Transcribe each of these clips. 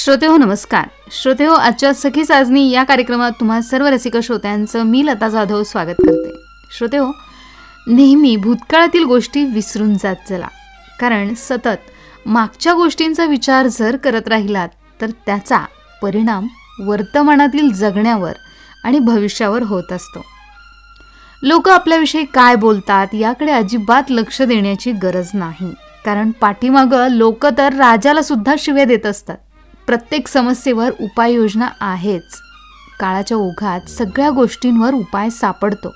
श्रोते हो नमस्कार. श्रोते हो आजच्या सखी साजनी या कार्यक्रमात तुम्हा सर्व रसिक श्रोत्यांचं मी लता जाधव स्वागत करते. श्रोते हो नेहमी भूतकाळातील गोष्टी विसरून जात चला. कारण सतत मागच्या गोष्टींचा विचार जर करत राहिलात तर त्याचा परिणाम वर्तमानातील जगण्यावर आणि भविष्यावर होत असतो. लोक आपल्याविषयी काय बोलतात याकडे अजिबात लक्ष देण्याची गरज नाही. कारण पाठीमागं लोक तर राजाला सुद्धा शिव्या देत असतात. प्रत्येक समस्येवर उपाययोजना आहेच. काळाच्या ओघात सगळ्या गोष्टींवर उपाय सापडतो.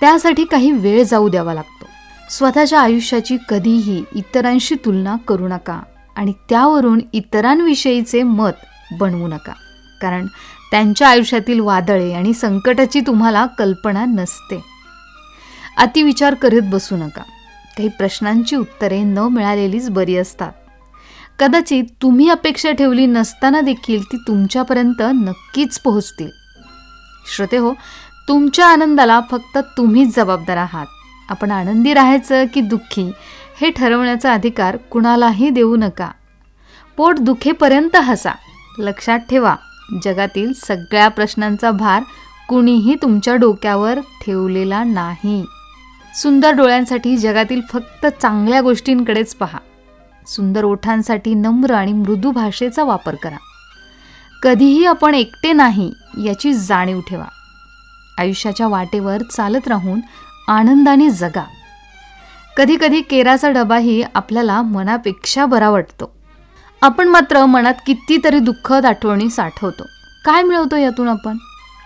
त्यासाठी काही वेळ जाऊ द्यावा लागतो. स्वतःच्या आयुष्याची कधीही इतरांशी तुलना करू नका आणि त्यावरून इतरांविषयीचे मत बनवू नका. कारण त्यांच्या आयुष्यातील वादळे आणि संकटाची तुम्हाला कल्पना नसते. अतिविचार करीत बसू नका. काही प्रश्नांची उत्तरे न मिळालेलीच बरी असतात. कदाचित तुम्ही अपेक्षा ठेवली नसताना देखील ती तुमच्यापर्यंत नक्कीच पोहोचतील. श्रोते हो तुमच्या आनंदाला फक्त तुम्हीच जबाबदार आहात. आपण आनंदी राहायचं की दुःखी हे ठरवण्याचा अधिकार कुणालाही देऊ नका. पोट दुखेपर्यंत हसा. लक्षात ठेवा जगातील सगळ्या प्रश्नांचा भार कुणीही तुमच्या डोक्यावर ठेवलेला नाही. सुंदर डोळ्यांसाठी जगातील फक्त चांगल्या गोष्टींकडेच पहा. सुंदर ओठांसाठी नम्र आणि मृदू भाषेचा वापर करा. कधीही आपण एकटे नाही याची जाणीव ठेवा. आयुष्याच्या वाटेवर चालत राहून आनंदाने जगा. कधीकधी केराचा डबाही आपल्याला मनापेक्षा बरा वाटतो. आपण मात्र मनात कितीतरी दुःखद आठवणी साठवतो. काय मिळवतो यातून आपण?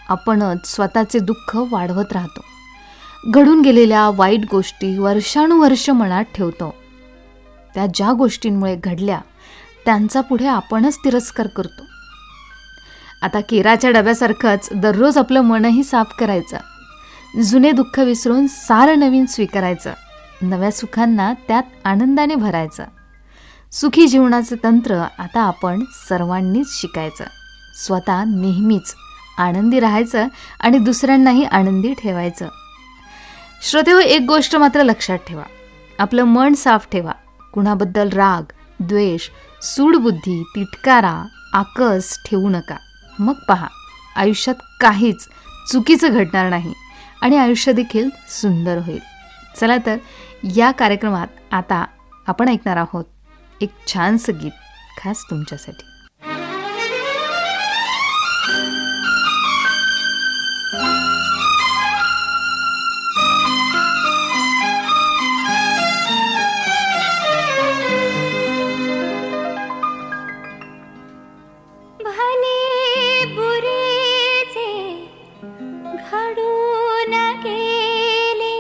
आपणच स्वतःचे दुःख वाढवत राहतो. घडून गेलेल्या वाईट गोष्टी वर्षानुवर्ष मनात ठेवतो. त्या ज्या गोष्टींमुळे घडल्या त्यांचा पुढे आपणच तिरस्कार करतो. आता केराच्या डब्यासारखंच दररोज आपलं मनही साफ करायचं. जुने दुःख विसरून सारं नवीन स्वीकारायचं. नव्या सुखांना त्यात आनंदाने भरायचं. सुखी जीवनाचं तंत्र आता आपण सर्वांनीच शिकायचं. स्वतः नेहमीच आनंदी राहायचं आणि दुसऱ्यांनाही आनंदी ठेवायचं. श्रोतेहो एक गोष्ट मात्र लक्षात ठेवा. आपलं मन साफ ठेवा. कुणाबद्दल राग द्वेष सूडबुद्धी तिटकारा आकस ठेवू नका. मग पहा आयुष्यात काहीच चुकीचं घडणार नाही आणि आयुष्य देखील सुंदर होईल. चला तर या कार्यक्रमात आता आपण ऐकणार आहोत एक छानसं गीत खास तुमच्यासाठी. भले बुरे जे घडू न गेले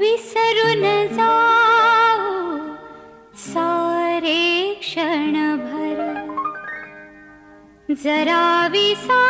विसरून जाऊ सारे क्षणभर जरा विसा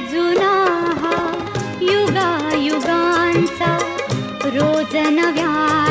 जुनाः युगायुगांसा रोजनव्या